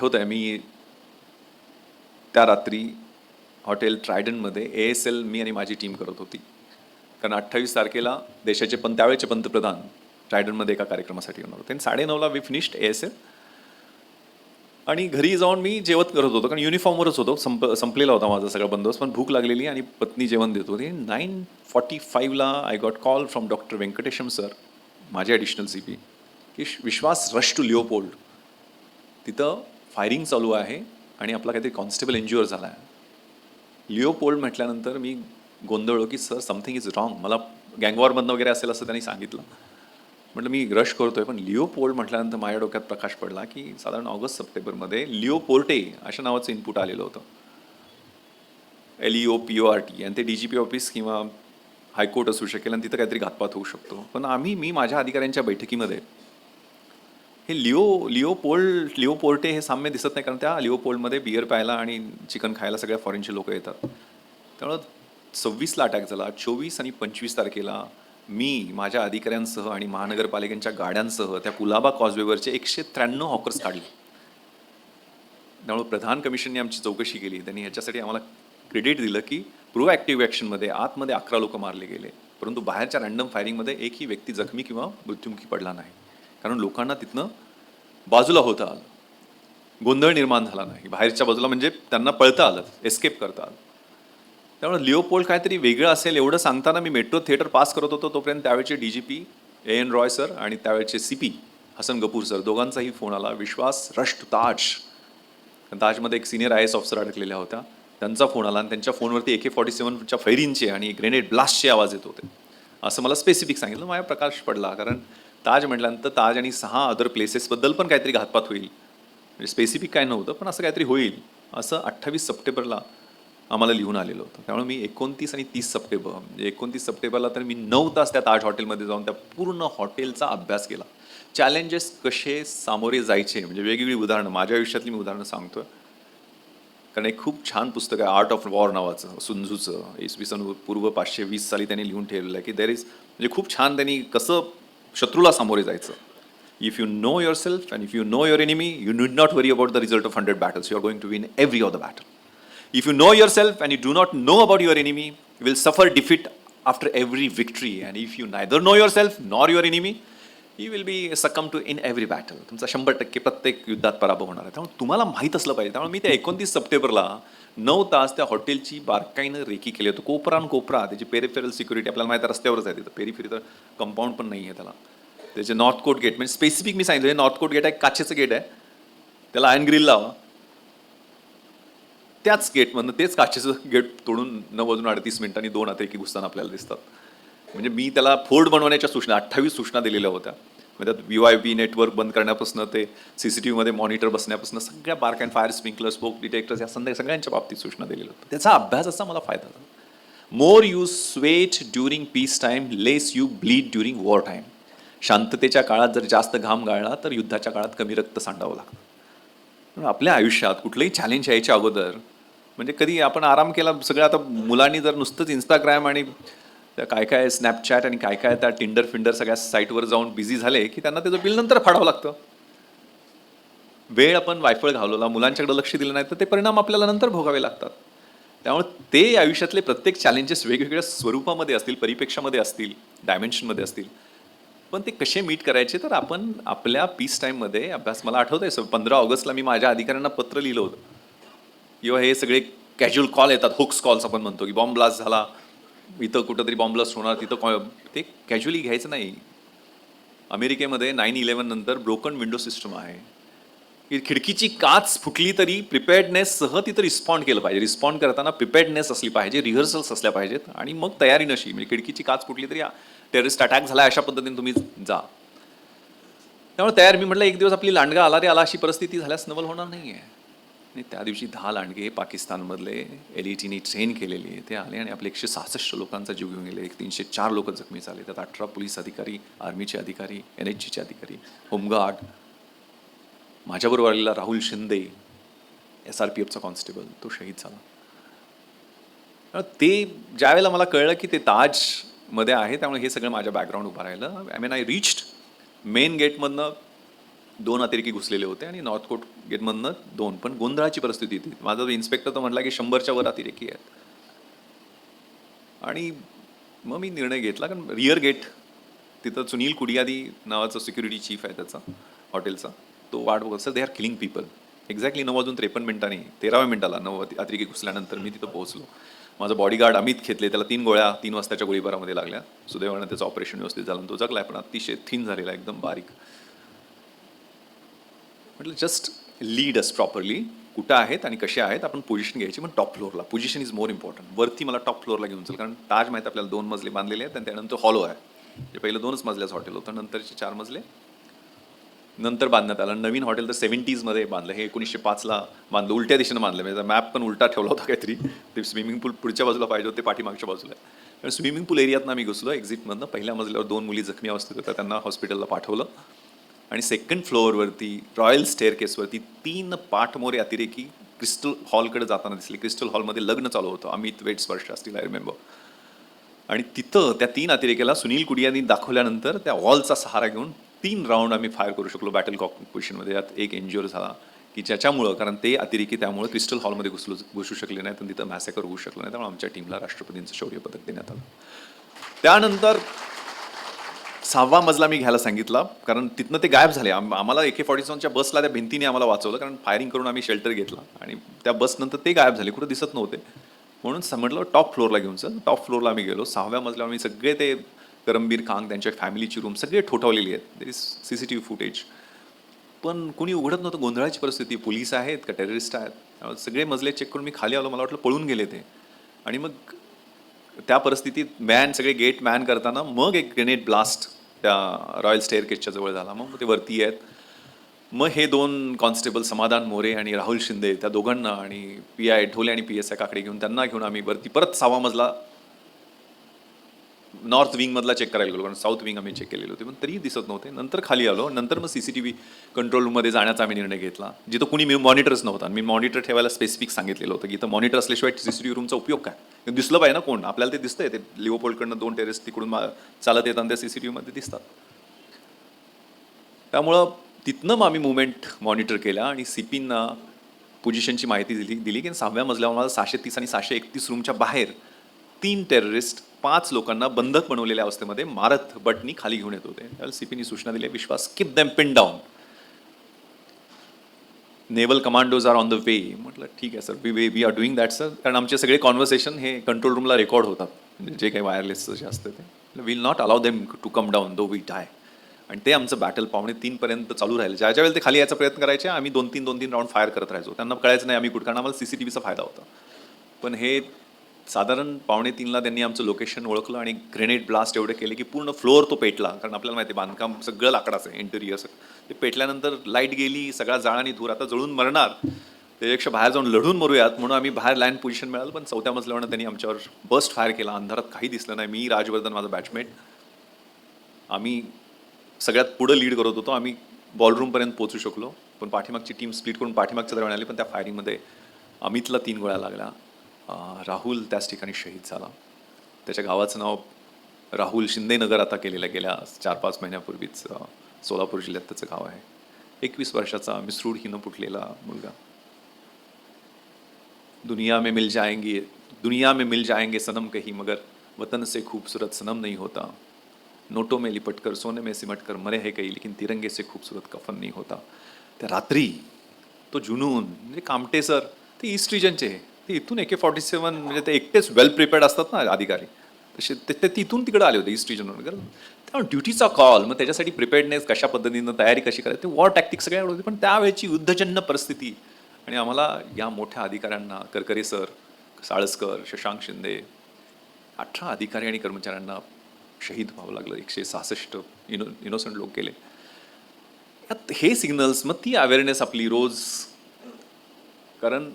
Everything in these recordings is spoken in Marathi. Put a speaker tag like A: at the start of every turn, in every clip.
A: आठवत आहे मी त्या रात्री हॉटेल ट्रायडनमध्ये ए एस एल मी आणि माझी टीम करत होती. कारण अठ्ठावीस तारखेला देशाचे पण त्यावेळेचे पंतप्रधान ट्रायडनमध्ये एका कार्यक्रमासाठी येणार होते. आणि साडेनऊला we finished A S L. आणि घरी जाऊन मी जेवत करत होतो कारण युनिफॉर्मवरच होतो. संप संपलेला होता माझा सगळा बंदोबस्त पण भूक लागलेली आणि पत्नी जेवण देत होती. Nine forty फाईव्हला I got call from doctor Venkatesham sir माझे ॲडिशनल सी पी की विश्वास रश टू लिओपोल्ड. तिथं फायरिंग चालू आहे आणि आपला काहीतरी कॉन्स्टेबल इंज्युअर झाला आहे लिओपोल्ड म्हटल्यानंतर मी गोंधळलो की सर समथिंग इज रॉंग. मला गँगवॉरमधनं वगैरे असेल असं त्यांनी सांगितलं. म्हटलं मी रश करतोय पण लिओपोल्ड म्हटल्यानंतर माझ्या डोक्यात प्रकाश पडला की साधारण ऑगस्ट सप्टेंबरमध्ये लिओ पोर्टे अशा नावाचं इनपुट आलेलं होतं. L E O P O R T आणि ते डी जी पी ऑफिस किंवा हायकोर्ट असू शकेल आणि तिथं काहीतरी घातपात होऊ शकतो. पण आम्ही मी माझ्या अधिकाऱ्यांच्या बैठकीमध्ये हे लिओ लिओ पोल्ड लिओ पोर्टे हे साम्य दिसत नाही कारण त्या लिओ पोल्डमध्ये बिअर प्यायला आणि चिकन खायला सगळ्या फॉरेनचे लोक येतात. त्यामुळं सव्वीसला अटॅक झाला. चोवीस आणि पंचवीस तारखेला मी माझ्या अधिकाऱ्यांसह आणि महानगरपालिकेच्या गाड्यांसह त्या कुलाबा कॉजवेवरचे एकशे त्र्याण्णव हॉकर्स काढले. त्यामुळे प्रधान कमिशनने आमची चौकशी केली. त्यांनी ह्याच्यासाठी आम्हाला क्रेडिट दिलं की प्रोॲक्टिव्ह ॲक्शनमध्ये आतमध्ये अकरा लोक मारले गेले. परंतु बाहेरच्या रँडम फायरिंगमध्ये एकही व्यक्ती जखमी किंवा मृत्युमुखी पडला नाही. कारण लोकांना तिथनं बाजूला होता आलं. गोंधळ निर्माण झाला नाही. बाहेरच्या बाजूला म्हणजे त्यांना पळता आलं एस्केप करता आलं. त्यामुळे लिओपोल्ड काहीतरी वेगळं असेल एवढं सांगताना मी मेट्रो थिएटर पास करत होतो तोपर्यंत त्यावेळचे D G P A N Roy sir आणि त्यावेळचे C P Hasan Gafoor sir दोघांचाही फोन आला. विश्वास रश टू ताज ताजमध्ये एक सिनियर आय एस ऑफिसर अडकलेल्या होत्या. त्यांचा फोन आला आणि त्यांच्या फोनवरती ए के फॉर्टी सेवनच्या फैरींचे आणि ग्रेनेड ब्लास्टचे आवाज येत होते. असं मला स्पेसिफिक सांगितलं. माझ्या प्रकाश पडला कारण ताज म्हटल्यानंतर ताज आणि सहा अदर प्लेसेसबद्दल पण काहीतरी घातपात होईल. म्हणजे स्पेसिफिक काय नव्हतं पण असं काहीतरी होईल. असं अठ्ठावीस सप्टेंबरला आम्हाला लिहून आलेलं होतं. त्यामुळे मी एकोणतीस आणि तीस सप्टेंबर म्हणजे एकोणतीस सप्टेंबरला तर मी नऊ तास त्या ताज हॉटेलमध्ये जाऊन त्या पूर्ण हॉटेलचा अभ्यास केला. चॅलेंजेस कसे सामोरे जायचे म्हणजे वेगवेगळी उदाहरणं माझ्या आयुष्यातली मी उदाहरणं सांगतोय. कारण एक खूप छान पुस्तक आहे आर्ट ऑफ वॉर नावाचं सुंझूचं. इसवी सन पूर्व पाचशे वीस साली त्यांनी लिहून ठेवलेलं आहे की देर इज म्हणजे खूप छान त्यांनी कसं शत्रूला सामोरे जायचं. If you know yourself and if you know your enemy you need not worry about the result of hundred battles you are going to win every of the battle if you know yourself and you do not know about your enemy you will suffer defeat after every victory and if you neither know yourself nor your enemy you will be succumb to in every battle तुमचा शंभर टक्के प्रत्येक युद्धात पराभव होणार आहे. त्यामुळे तुम्हाला माहीत असलं पाहिजे. त्यामुळे मी त्या एकोणतीस सप्टेंबरला नऊ तास त्या हॉटेलची बारकाईनं रेकी केली होती. कोपरा आणि कोपरा त्याची पेरिफेरल सिक्युरिटी आपल्याला माहिती रस्त्यावरच आहे तिथं. पेरिफेरी तर कंपाऊंड पण नाही म्हणजे आहे त्याला. त्याचे नॉर्थ कोट गेट म्हणजे स्पेसिफिक मी सांगितलं नॉर्थ कोट गेट आहे काचेचं गेट आहे. त्याला आयन ग्रिल लावा. त्याच गेटमधनं तेच काचेचं गेट तोडून नऊ वाजून अडतीस मिनिटांनी दोन अतिरेकी घुसताना आपल्याला दिसतात. म्हणजे मी त्याला फोर्ड बनवण्याच्या सूचना अठ्ठावीस सूचना दिलेल्या होत्या. म्हणजे त्यात व्ही आय पी नेटवर्क बंद करण्यापासून ते सी सी टी व्हीमध्ये मॉनिटर बसण्यापासून सगळ्या bark and fire sprinkler smoke detectors या संध्या सगळ्यांच्या बाबतीत सूचना दिलेल्या होत्या. त्याचा अभ्यासाचा मला फायदा झाला. More you sweat during peace time less you bleed during war time शांततेच्या काळात जर जास्त घाम गाळला तर युद्धाच्या काळात कमी रक्त सांडावं लागतं. आपल्या आयुष्यात कुठलंही चॅलेंज यायच्या अगोदर म्हणजे कधी आपण आराम केला सगळं आता मुलांनी जर नुसतंच इंस्टाग्राम आणि त्या काय काय स्नॅपचॅट आणि काय काय त्या टिंडर फिंडर सगळ्या साईटवर जाऊन बिझी झाले की त्यांना त्याचं बिल नंतर फाडावं लागतं. वेळ आपण वायफळ घालवला मुलांच्याकडे लक्ष दिलं नाही तर ते परिणाम आपल्याला नंतर भोगावे लागतात. त्यामुळे ते आयुष्यातले प्रत्येक चॅलेंजेस वेगवेगळ्या स्वरूपामध्ये असतील परिपेक्षामध्ये असतील डायमेन्शनमध्ये असतील. पण ते कसे मीट करायचे तर आपण आपल्या पीस टाईममध्ये अभ्यास मला आठवत आहे पंधरा ऑगस्टला मी माझ्या अधिकाऱ्यांना पत्र लिहिलं होतं. किंवा हे सगळे कॅज्युअल कॉल येतात हुक्स कॉल्स आपण म्हणतो की बॉम्ब ब्लास्ट झाला इथं कुठंतरी बॉम्ब ब्लास्ट होणार तिथं कॉ ते कॅज्युअली घ्यायचं नाही. अमेरिकेमध्ये नाईन इलेवन नंतर ब्रोकन विंडो सिस्टम आहे. की खिडकीची काच फुटली तरी प्रिपेअर्डनेससह तिथं रिस्पॉन्ड केलं पाहिजे. रिस्पॉन्ड करताना प्रिपेअर्डनेस असली पाहिजे रिहर्सल्स असल्या पाहिजेत आणि मग तयारी नशी म्हणजे खिडकीची काच फुटली तरी टेररिस्ट अटॅक झाला अशा पद्धतीने तुम्ही जा. त्यामुळे तयार मी म्हटलं एक दिवस आपली लांडगा आला रे आला अशी परिस्थिती झाल्यास नवल होणार नाही आहे आणि त्या दिवशी दहा लांडगे पाकिस्तानमधले एल ई टीने ट्रेन केलेली आहे. ते आले आणि आपले एकशे सहासष्ट लोकांचा जीव घेऊन गेले. एक तीनशे चार लोक जखमी झाले. त्यात अठरा पोलीस अधिकारी आर्मीचे अधिकारी एन एच जीचे अधिकारी होमगार्ड माझ्याबरोबर आलेला Rahul Shinde S R P एफचा constable तो शहीद झाला. ते ज्यावेळेला मला कळलं की ते ताजमध्ये आहे त्यामुळे हे सगळं माझ्या बॅकग्राऊंड उभं राहिलं. I mean I reached main गेटमधनं दोन अतिरेकी घुसलेले होते आणि नॉर्थ कोट गेटमधनं दोन. पण गोंधळाची परिस्थिती होती. माझा इन्स्पेक्टर तर म्हटला की शंभरच्या वर अतिरेकी आहेत. आणि मग मी निर्णय घेतला कारण रिअर गेट तिथं सुनील कुडियादी नावाचा सिक्युरिटी चीफ आहे त्याचा हॉटेलचा तो वाट बघत sir they are killing people exactly नऊ वाजून त्रेपन्न मिनिटांनी तेराव्या मिनिटाला नऊ अतिरेकी घुसल्यानंतर मी तिथं पोहोचलो. माझा बॉडीगार्ड अमित खेतले त्याला तीन गोळ्या तीन वाजताच्या गोळीबारामध्ये लागल्या. सुदैवानं त्याचं ऑपरेशन व्यवस्थित झालं तो जगला आहे पण अतिशय थिन झालेला एकदम बारीक. म्हटलं जस्ट लीड अस प्रॉपरली. कुठं आहेत आणि कसे आहेत आपण पोझिशन घ्यायची पण टॉप फ्लोअरला. Position is more important. वरती मला टॉप फ्लोअरला घेऊन जाईल कारण ताज माहीत आपल्याला दोन मजले बांधलेले आहेत आणि त्यानंतर हॉलो आहे. जे पहिलं दोनच मजल्याचं हॉटेल होतं. नंतरचे चार मजले. नंतर बांधण्यात आलं. नवीन हॉटेल तर सेव्हन्टीजमध्ये बांधलं. हे एकोणीसशे पाचला बांधलं. उलट्या दिशेनं बांधलं. म्हणजे मॅप पण उलटा ठेवला होता काहीतरी. ते स्विमिंग पूल पुढच्या बाजूला पाहिजे होते पाठीमागच्या बाजूला. कारण स्विमिंग पूल एरियातनं आम्ही घुसलो. एक्झिटमधनं पहिल्या मजल्यावर दोन मुली जखमी अवस्थेत होत्या. त्यांना हॉस्पिटलला पाठवलं. आणि सेकंड फ्लोअरवरती रॉयल स्टेअरकेसवरती तीन पाठमोरे अतिरेकी क्रिस्टल हॉलकडे जाताना दिसले. क्रिस्टल हॉलमध्ये लग्न चालू होतं. अमित वेट स्पर्श असतील आय रिमेंबर आणि तिथं त्या तीन अतिरेकेला सुनील कुडियांनी दाखवल्यानंतर त्या हॉलचा सहारा घेऊन तीन राऊंड आम्ही फायर करू शकलो बॅटल कॉक पोझिशनमध्ये यात एक एन्ज्युअर झाला की ज्याच्यामुळं कारण ते अतिरेकी त्यामुळे क्रिस्टल हॉलमध्ये घुसलो घुसू शकले नाही तर तिथं मॅसेकर होऊ शकलं नाही त्यामुळे आमच्या टीमला राष्ट्रपतींचं शौर्य पदक देण्यात आलं. त्यानंतर सहावा मजला मी घ्यायला सांगितला कारण तिथनं ते गायब झाले. आम- आम्हाला एके फॉर्टी सेवनच्या बसला त्या भिंतीने आम्हाला वाचवलं कारण फायरिंग करून आम्ही शेल्टर घेतला. आणि त्या बसनंतर ते गायब झाले कुठं दिसत नव्हते. म्हणून समजलं म्हटलं टॉप फ्लोअरला घेऊन सर टॉप फ्लोअरला आम्ही गेलो. सहाव्या मजल्यावर आम्ही सगळे ते करमबीर खांग त्यांच्या फॅमिलीची रूम सगळे ठोठावलेली आहेत. There is C C T V footage पण कुणी उघडत नव्हतं. गोंधळाची परिस्थिती. पोलीस आहेत का? टेररिस्ट आहेत. सगळे मजले चेक करून मी खाली आलो. मला वाटलं पळून गेले ते. आणि मग त्या परिस्थितीत मॅन सगळे गेट मॅन करताना मग एक ग्रेनेड ब्लास्ट त्या रॉयल स्टेअर केसच्या जवळ झाला. मग ते वरती आहेत. मग हे दोन कॉन्स्टेबल समाधान मोरे आणि राहुल शिंदे त्या दोघांना आणि पी आय ठोले आणि पी एस आय काकडे घेऊन त्यांना घेऊन आम्ही वरती परत सहावा मजला नॉर्थ विंगमधला चेक करायला गेलो कारण साऊथ विंग आम्ही चेक केलेले होते पण तरीही दिसत नव्हते. नंतर खाली आलो नंतर मग C C T V control रूममध्ये जाण्याचा आम्ही निर्णय घेतला जिथं कुणी मॉनिटर्स नव्हता. मी मॉनिटर ठेवायला स्पेसिफिक सांगितलेलं होतं की इथं मॉनिटर असल्याशिवाय सी सी टी व्ही रूमचा उपयोग काय? दिसलं पाहिजे ना कोण? आपल्याला ते दिसतंय ते लिओपोल्डकडनं दोन टेरेस तिकडून चालत येताना त्या सी सी टी व्हीमध्ये दिसतात. त्यामुळं तिथनं मग आम्ही मुवमेंट मॉनिटर केला आणि सी पींना पोझिशनची माहिती दिली दिली की सहाव्या मजल्यावर मला सहाशे तीस आणि सहाशे एकतीस रूमच्या बाहेर तीन टेररिस्ट पाच लोकांना बंधक बनवलेल्या अवस्थेमध्ये मारत बटनी खाली घेऊन येत होते. त्यावेळेला सी पीनी सूचना दिली Vishwas keep them pin down naval commandos are on the way म्हटलं ठीक आहे sir we way we are doing that sir कारण आमचे सगळे कॉन्व्हर्सेशन हे कंट्रोल रूमला रेकॉर्ड होतात. म्हणजे जे काही वायरलेस जे असतं ते. Will not allow them to come down though we die आणि ते आमचं बॅटल पावणे तीनपर्यंत चालू राहिलं. ज्या ज्या वेळेला ते खाली यायचा प्रयत्न करायचे आम्ही दोन तीन दोन तीन राऊंड फायर करत राहायचो. त्यांना कळायचं नाही आम्ही कुठं कारण आम्हाला सी सी टी व्हीचा फायदा होता. पण हे साधारण पावणे तीनला त्यांनी आमचं लोकेशन ओळखलं आणि ग्रेनेड ब्लास्ट एवढे केले की पूर्ण फ्लोअर तो पेटला. कारण आपल्याला माहिती आहे, बांधकाम सगळं लाकडाचं आहे इंटेरियर सगळं. ते पेटल्यानंतर लाइट गेली सगळा जाळ आणि धूर. आता जळून मरणार त्याच्यापेक्षा बाहेर जाऊन लढून मरूयात. म्हणून आम्ही बाहेर लँड पोझिशन मिळालं पण चौथ्या मजल्यावर त्यांनी आमच्यावर बस्ट फायर केला. अंधारात काही दिसलं नाही. मी राजवर्धन माझा बॅचमेट आम्ही सगळ्यात पुढं लीड करत होतो. आम्ही बॉलरूमपर्यंत पोहोचू शकलो. पण पाठीमागची टीम स्प्लिट करून पाठीमागच्या दरम्यान आली पण त्या फायरिंगमध्ये अमितला तीन गोळ्या लागल्या. राहुल त्याच ठिकाणी शहीद झाला. त्याच्या गावाचं नाव राहुल शिंदेनगर आता केलेलं आहे. गेल्या चार पाच महिन्यापूर्वीच सोलापूर जिल्ह्यात त्याचं गाव आहे. एकवीस वर्षाचा मिसरूड हिनं फुटलेला मुलगा. दुनिया में मिल जाएंगे दुनिया में मिल जाएंगे सनम कही मगर वतन से खूबसूरत सनम नहीं होता। नोटों में लिपट कर सोने में सिमट कर मरे है कई लेकिन तिरंगे से खूबसूरत कफन नहीं होता। त्या रात्री तो जुनून म्हणजे कामटे सर ते ईस्ट रिजनचे ते इथून एके फॉर्टी सेवन म्हणजे ते एकटेच वेल प्रिपेअर्ड असतात ना अधिकारी. तसे ते ते तिथून तिकडे आले होते ईस्ट रिजनवर कारण त्यामुळे ड्युटीचा कॉल मग त्याच्यासाठी प्रिपेअर्डनेस कशा पद्धतीनं तयारी कशी करायची ते वॉर टॅक्टिक सगळ्या होती. पण त्यावेळेची युद्धजन्य परिस्थिती आणि आम्हाला या मोठ्या अधिकाऱ्यांना करकरे सर साळसकर शशांक शिंदे अठरा अधिकारी आणि कर्मचाऱ्यांना शहीद व्हावं लागलं. एकशे सहासष्ट इनो इनोसंट लोक गेले. यात हे सिग्नल्स मग ती अवेअरनेस आपली रोज. कारण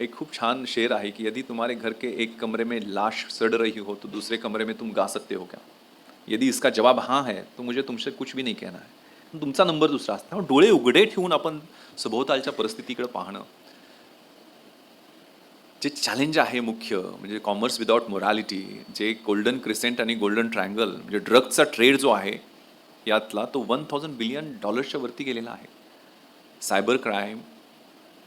A: एक खूप छान शेर आहे की यदि तुम्हारे घर के एक कमरे में लाश सड़ रही हो तो दूसरे कमरे में तुम गा सकते हो क्या? यदि इसका जवाब हां है तो मुझे तुमसे कुछ भी नहीं कहना है। तुमचा नंबर दुसरा असतो डोळे उघडे ठेवून आपण सभोवतालच्या परिस्थितीकडे पाहणं जे चॅलेंज आहे मुख्य म्हणजे कॉमर्स विदाउट मोरॅलिटी जे गोल्डन क्रिसेंट आणि गोल्डन ट्रायंगल म्हणजे ड्रगचा ट्रेड जो आहे यातला तो वन थाउजंड बिलियन डॉलर्सच्या वरती गेलेला आहे. सायबर क्राईम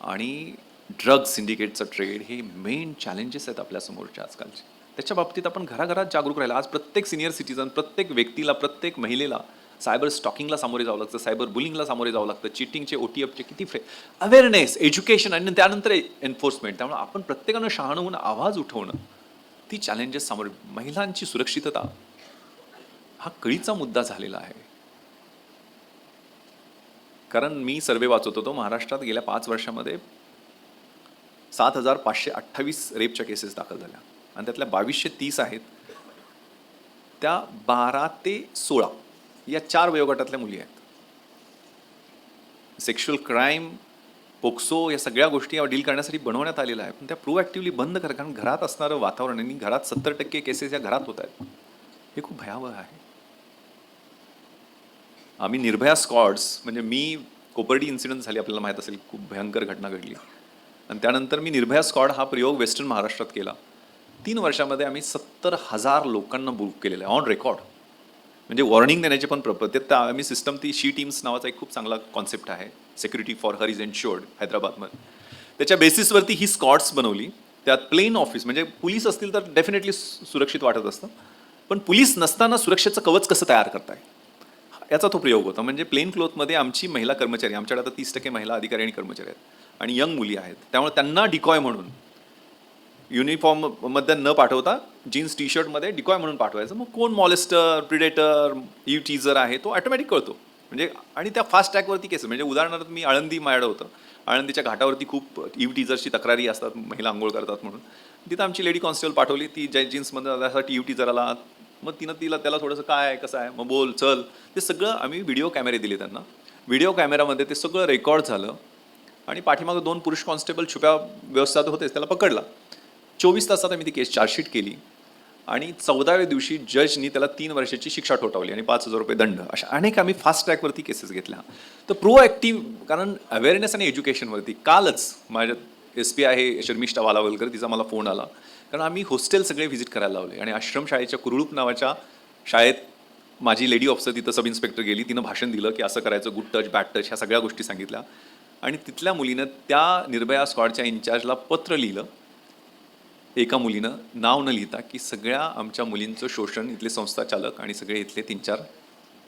A: आणि ड्रग सिंडिकेटचं ट्रेड हे मेन चॅलेंजेस आहेत आपल्यासमोरच्या आजकालचे. त्याच्या बाबतीत आपण घराघरात जागरूक राहिला. आज प्रत्येक सिनियर सिटीजन प्रत्येक व्यक्तीला प्रत्येक महिलेला सायबर स्टॉकिंगला सामोरे जावं लागतं सायबर बुलिंगला सामोरे जावं लागतं चिटिंगचे ओ टी एफचे किती फ्रे अवेअरनेस एज्युकेशन आणि त्यानंतर एन्फोर्समेंट त्यामुळे आपण प्रत्येकानं शहाणं होऊन आवाज उठवणं ती चॅलेंजेस सामोरे महिलांची सुरक्षितता हा कळीचा मुद्दा झालेला आहे. कारण मी सर्वे वाचत होतो महाराष्ट्रात गेल्या पाच वर्षामध्ये. सात हजार पाचशे अठ्ठावीस रेपच्या केसेस दाखल झाल्या. आणि त्यातल्या बावीसशे तीस आहेत. त्या बारा ते सोळा या चार वयोगटातल्या मुली आहेत. सेक्शुअल क्राईम पोक्सो या सगळ्या गोष्टी या डील करण्यासाठी बनवण्यात आलेल्या आहे पण त्या प्रोॲक्टिव्हली बंद करा कारण घरात असणारं वातावरण आणि घरात सत्तर टक्के केसेस या घरात होत आहेत. हे खूप भयावह आहे. आम्ही निर्भया स्कॉड्स म्हणजे मी कोपर्डी इन्सिडेंट झाली आपल्याला माहीत असेल खूप भयंकर घटना घडली. आणि त्यानंतर मी निर्भया स्कॉड हा प्रयोग वेस्टर्न महाराष्ट्रात केला. तीन वर्षामध्ये आम्ही सत्तर हजार लोकांना बुक केलेलं आहे ऑन रेकॉर्ड म्हणजे वॉर्निंग देण्याची पण प्रप त्या आम्ही सिस्टम ती शी टीम्स नावाचा एक खूप चांगला कॉन्सेप्ट आहे. Security for her is ensured हैदराबादमध्ये. त्याच्या बेसिसवरती ही स्कॉट्स बनवली. त्यात प्लेन ऑफिस म्हणजे पोलीस असतील तर डेफिनेटली सुरक्षित वाटत असतं. पण पोलीस नसताना सुरक्षेचं कवच कसं तयार करताय? याचा तो प्रयोग होता. म्हणजे प्लेन क्लोथमध्ये आमची महिला कर्मचारी आमच्याकडे आता तीस टक्के महिला अधिकारी आणि कर्मचारी आहेत. आणि यंग मुली आहेत. त्यामुळे त्यांना डिकॉय म्हणून युनिफॉर्ममध्ये न पाठवता जीन्स टी शर्टमध्ये डिकॉय म्हणून पाठवायचं. मग कोण मॉलेस्टर प्रिडेटर यू टीजर आहे तो ऑटोमॅटिक कळतो. म्हणजे आणि त्या फास्ट ट्रॅकवरती केस म्हणजे उदाहरणार्थ मी आळंदी माझ्याकडे होतं. आळंदीच्या घाटावरती खूप यू टीजरची तक्रारी असतात महिला आंघोळ करतात म्हणून. तिथं आमची लेडी कॉन्स्टेबल पाठवली ती ज्या जीन्समध्ये त्यासाठी यू टीजरला मग तिनं तिला त्याला थोडंसं काय आहे कसं आहे मग बोल चल. ते सगळं आम्ही व्हिडिओ कॅमेरे दिले त्यांना. व्हिडिओ कॅमेरामध्ये ते सगळं रेकॉर्ड झालं. आणि पाठीमागं दोन पुरुष कॉन्स्टेबल छुप्या व्यवस्थात होतेच त्याला पकडला. चोवीस तासात आम्ही ती केस चार्जशीट केली. आणि चौदाव्या दिवशी जजनी त्याला तीन वर्षाची शिक्षा ठोठावली आणि पाच हजार रुपये दंड. अशा अनेक आम्ही फास्ट ट्रॅकवरती केसेस घेतल्या. तर प्रो ॲक्टिव्ह कारण अवेअरनेस आणि एज्युकेशनवरती कालच माझ्या एस पी आहे शर्मिष्ठा वालावलकर तिचा मला फोन आला. कारण आम्ही हॉस्टेल सगळे व्हिजिट करायला लावले. आणि आश्रमशाळेच्या कुरुळूप नावाच्या शाळेत माझी लेडी ऑफिसर तिथं सब इन्स्पेक्टर गेली. तिनं भाषण दिलं की असं करायचं गुड टच बॅड टच ह्या सगळ्या गोष्टी सांगितल्या. आणि तिथल्या मुलीनं त्या निर्भया स्क्वॉडच्या इन्चार्जला पत्र लिहिलं. एका मुलीनं नाव न लिहिता की सगळ्या आमच्या मुलींचं शोषण इथले संस्था चालक आणि सगळे इथले तीन चार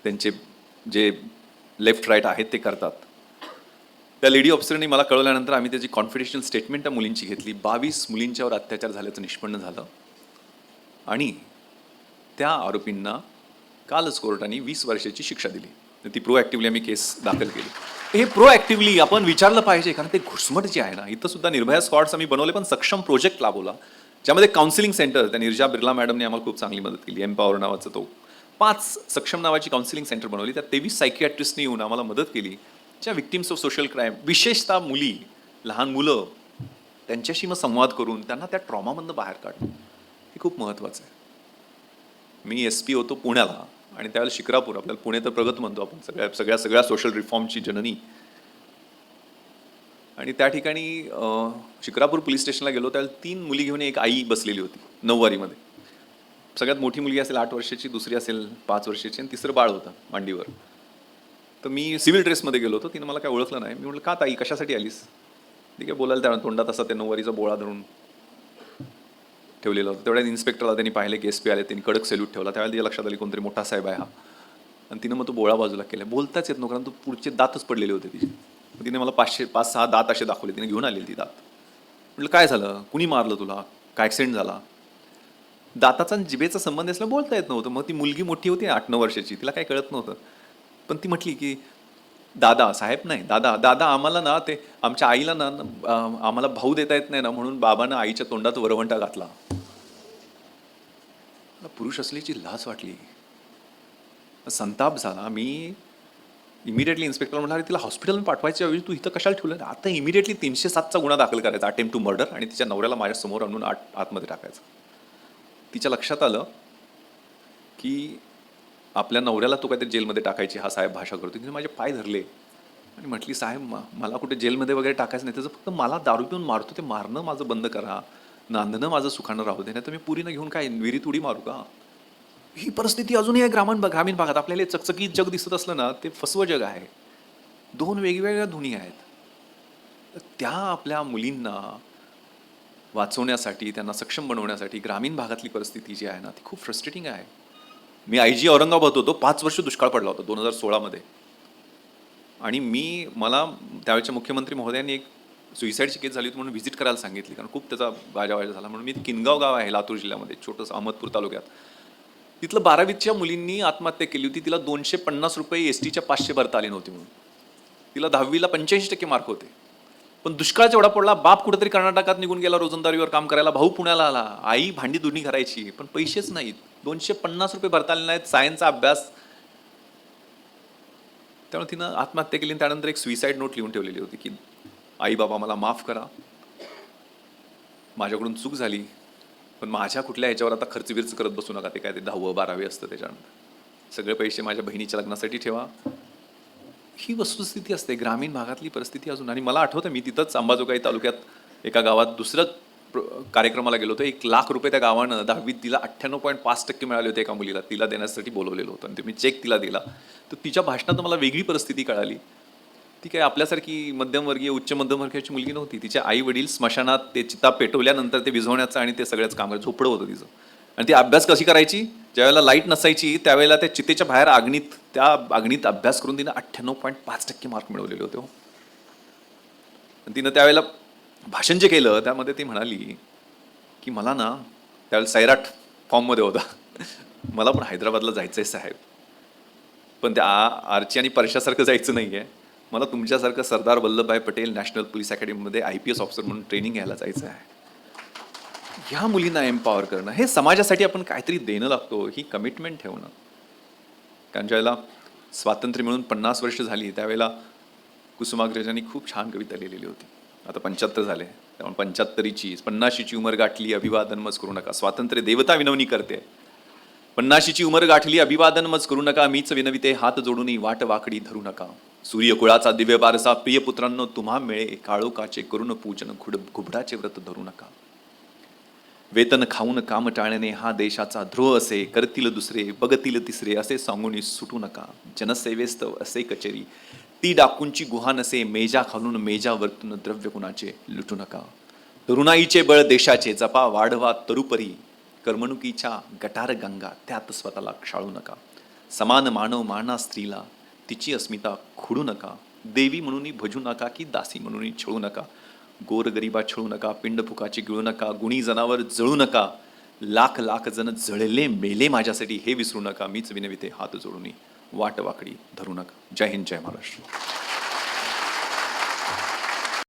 A: त्यांचे जे लेफ्ट राईट आहेत ते करतात. त्या लेडी ऑफिसरने मला कळवल्यानंतर आम्ही त्याची कॉन्फिडेन्शियल स्टेटमेंट त्या मुलींची घेतली. बावीस मुलींच्यावर अत्याचार झाल्याचं निष्पन्न झालं. आणि त्या आरोपींना कालच कोर्टाने वीस वर्षाची शिक्षा दिली. ती प्रोॲक्टिव्हली आम्ही केस दाखल केली. हे प्रोॲक्टिव्हली आपण विचारलं पाहिजे कारण ते घुसमट जे आहे ना इथं सुद्धा निर्भया स्कॉट्स आम्ही बनवले पण सक्षम प्रोजेक्ट लाभवला ज्यामध्ये काउन्सिलिंग सेंटर त्या निर्जा बिर्ला मॅडमने आम्हाला खूप चांगली मदत केली एम्पॉवर नावाचं तो. पाच सक्षम नावाची काउन्सिलिंग सेंटर बनवली त्यात तेवीस सायकियाट्रिस्टनी येऊन आम्हाला मदत केली. ज्या विक्टिम्स ऑफ सोशल क्राईम विशेषतः मुली लहान मुलं त्यांच्याशी मग संवाद करून त्यांना त्या ट्रॉमामधनं बाहेर काढणं हे खूप महत्त्वाचं आहे. मी एस पी होतो पुण्याला. आणि त्यावेळेला शिक्रापूर आपल्याला पुणे तर प्रगत म्हणतो आपण सगळ्या सगळ्या सगळ्या सोशल रिफॉर्मची जननी. आणि त्या ठिकाणी शिक्रापूर पोलीस स्टेशनला गेलो त्यावेळेला तीन मुली घेऊन एक आई बसलेली होती नऊवारीमध्ये. सगळ्यात मोठी मुलगी असेल आठ वर्षाची दुसरी असेल पाच वर्षाची आणि तिसरं बाळ होतं मांडीवर. तर मी सिव्हिल ड्रेसमध्ये गेलो होतो तिनं मला काय ओळखलं नाही. मी म्हटलं का ताई कशासाठी आलीस? ठीक आहे बोलायला त्या तोंडात असा त्या नऊवारीचा बोळा धरून ठेवलेलं होतं. तेवढ्यात इन्स्पेक्टरला त्यांनी पाहिले की एस पी आले त्यांनी कडक सेल्यूट ठेवला. त्यावेळेला तिच्या लक्षात आली कोणतरी मोठा साहेब आहे हा. आणि तिनं मग तो बोळा बाजूला केला. बोलताच येत नव्हतं कारण तो पुढचे दातच पडलेले होते तिचे. मग तिने मला पाचशे पाच सहा दात असे दाखवले. तिने घेऊन आलेली ती दात. म्हटलं काय झालं? कुणी मारलं तुला? काय ॲक्सिडेंट झाला? दाताचा आणि जिभेचा संबंध असला बोलता येत नव्हतं. मग ती मुलगी मोठी होती आठ नऊ वर्षाची. तिला काय कळत नव्हतं. पण ती म्हटली की दादा साहेब नाही दादा दादा आम्हाला ना ते आमच्या आईला ना आम्हाला भाऊ देता येत नाही ना म्हणून बाबानं आईच्या तोंडात वरवंटा घातला. पुरुष असल्याची लाच वाटली. संताप झाला. मी इमिडिएटली इन्स्पेक्टर म्हणाले तिला हॉस्पिटलमध्ये पाठवायच्या ऐवजी तू इथं कशाला ठेवलं? आता इमिडिएटली तीनशे सातचा गुन्हा दाखल करायचा अटेम्प्ट टू मर्डर आणि तिच्या नवऱ्याला माझ्यासमोर आणून आत आतमध्ये टाकायचं. तिच्या लक्षात आलं की आपल्या नवऱ्याला तू काहीतरी जेलमध्ये टाकायची हा साहेब भाषा करतो तिने माझे पाय धरले. आणि म्हटली साहेब मला कुठे जेलमध्ये वगैरे टाकायचं नाही. त्याचं फक्त मला दारू पिऊन मारतो. ते मारणं माझं बंद करा. नांदणं माझं सुखानं राहू दे. नाही तर मी पुरीनं घेऊन काय विहिरीत उडी मारू का? ही परिस्थिती अजूनही आहे ग्रामीण भाग ग्रामीण भागात. आपल्याला चकचकीत जग दिसत असलं ना ते फसवं जग आहे. दोन वेगवेगळ्या धुनी आहेत. तर त्या आपल्या मुलींना वाचवण्यासाठी त्यांना सक्षम बनवण्यासाठी ग्रामीण भागातली परिस्थिती जी आहे ना ती खूप फ्रस्ट्रेटिंग आहे. मी आय जी औरंगाबाद होतो पाच वर्ष दुष्काळ पडला होता दोन हजार सोळामध्ये. आणि मी मला त्यावेळेच्या मुख्यमंत्री महोदयांनी एक सुईसाईडची केस झाली होती म्हणून व्हिजिट करायला सांगितली कारण खूप त्याचा बाजावाजा झाला. म्हणून मी किनगाव गाव आहे लातूर जिल्ह्यामध्ये छोटंसं अहमदपूर तालुक्यात. तिथलं बारावीच्या मुलींनी आत्महत्या केली होती. तिला दोनशे पन्नास रुपये एस टीच्या पाचशे भरता आले नव्हते म्हणून. तिला दहावीला पंच्याऐंशी टक्के मार्क होते. पण दुष्काळ जेवढा पडला बाप कुठेतरी कर्नाटकात निघून गेला रोजंदारीवर काम करायला भाऊ पुण्याला आला आई भांडी दुनी करायची पण पैसेच नाहीत. दोनशे पन्नास रुपये भरता आले नाहीत. सायन्सचा अभ्यास. त्यामुळे तिनं आत्महत्या केली आणि त्यानंतर एक सुईसाईड नोट लिहून ठेवलेली होती की आई बाबा मला माफ करा. माझ्याकडून चूक झाली पण माझ्या कुठल्या ह्याच्यावर आता खर्च बिर्च करत बसू नका. ते काय ते दहावं बारावी असतं त्याच्यानंतर. सगळे पैसे माझ्या बहिणीच्या लग्नासाठी ठेवा. ही वस्तुस्थिती असते. ग्रामीण भागातली परिस्थिती अजून. आणि मला आठवतं मी तिथंच अंबाजोगाई तालुक्यात एका गावात दुसरं कार्यक्रमाला गेलो होतो. एक लाख रुपये त्या गावानं दहावीत तिला अठ्ठ्याण्णव पॉईंट पाच टक्के मिळाले होते एका मुलीला. तिला देण्यासाठी बोलवलेलं होतं आणि ते मी चेक तिला दिला. तर तिच्या भाषणात मला वेगळी परिस्थिती कळाली. ती काय आपल्यासारखी मध्यमवर्गीय उच्च मध्यमवर्गीयाची मुलगी नव्हती. तिचे आई वडील स्मशानात ते चिता पेटवल्यानंतर ते विझवण्याचं आणि ते सगळ्याच काम करायचं झोपडं होतं तिचं. आणि ती अभ्यास कशी करायची? ज्यावेळेला लाइट नसायची त्यावेळेला त्या चितेच्या बाहेर आग्नीत त्या आग्नीत अभ्यास करून तिनं अठ्ठ्याण्णव पॉईंट पाच टक्के मार्क मिळवलेले होते हो. आणि तिनं त्यावेळेला भाषण जे केलं त्यामध्ये ती म्हणाली की मला ना त्यावेळेला सैराट फॉर्ममध्ये होता. मला पण हैदराबादला जायचं आहे साहेब. पण त्या आरची आणि परशासारखं जायचं नाही आहे मला तुमच्यासारखं सरदार वल्लभभाई पटेल नॅशनल पोलीस अकॅडमीमध्ये आय पी एस ऑफिसर म्हणून ट्रेनिंग घ्यायला जायचं आहे. ह्या मुलींना एम्पॉवर करणं हे समाजासाठी आपण काहीतरी देणं लागतो ही कमिटमेंट ठेवणं. कारण ज्यावेळेला स्वातंत्र्य मिळून पन्नास वर्ष झाली त्यावेळेला कुसुमाग्रजांनी खूप छान कविता लिहिलेली होती. आता पंच्याहत्तर झाले. त्यामुळे पंच्याहत्तरीची पन्नाशीची उमर गाठली अभिवादन मज करू नका. स्वातंत्र्य देवता विनवणी करते. पन्नाशीची उमर गाठली अभिवादन मज करू नका. मीच विनविते हात जोडून वाट वाकडी धरू नका. सूर्यकुळाचा दिव्य बारसा प्रिय पुत्रांनो तुम्हा मिळे काळोकाचे करुण पूजन घुड घुबडाचे व्रत धरू नका. वेतन खाऊन काम टाळणे हा देशाचा ध्रुव असे करतील दुसरे बघतील तिसरे असे सांगून सुटू नका. जनसेवेस्तव असे कचेरी ती डाकूंची गुहा नसे मेजा खालून मेजा वर्तून द्रव्य कुणाचे लुटू नका. तरुणाईचे बळ देशाचे जपा वाढवा तरुपरी करमणुकीच्या गटार गंगा त्यात स्वतःला क्षाळू नका. समान मानव माना स्त्रीला तिची अस्मिता खुडू नका. देवी म्हणून भजू नका की दासी म्हणून छळू नका. गोरगरिबा छळू नका पिंडफुकाची गिळू नका गुणी जनावर जळू नका. लाख लाख जण जळले मेले माझ्यासाठी हे विसरू नका मीच विनविते हात जोडून. वाटवाकडी धरू नका. जय हिंद जय महाराष्ट्र.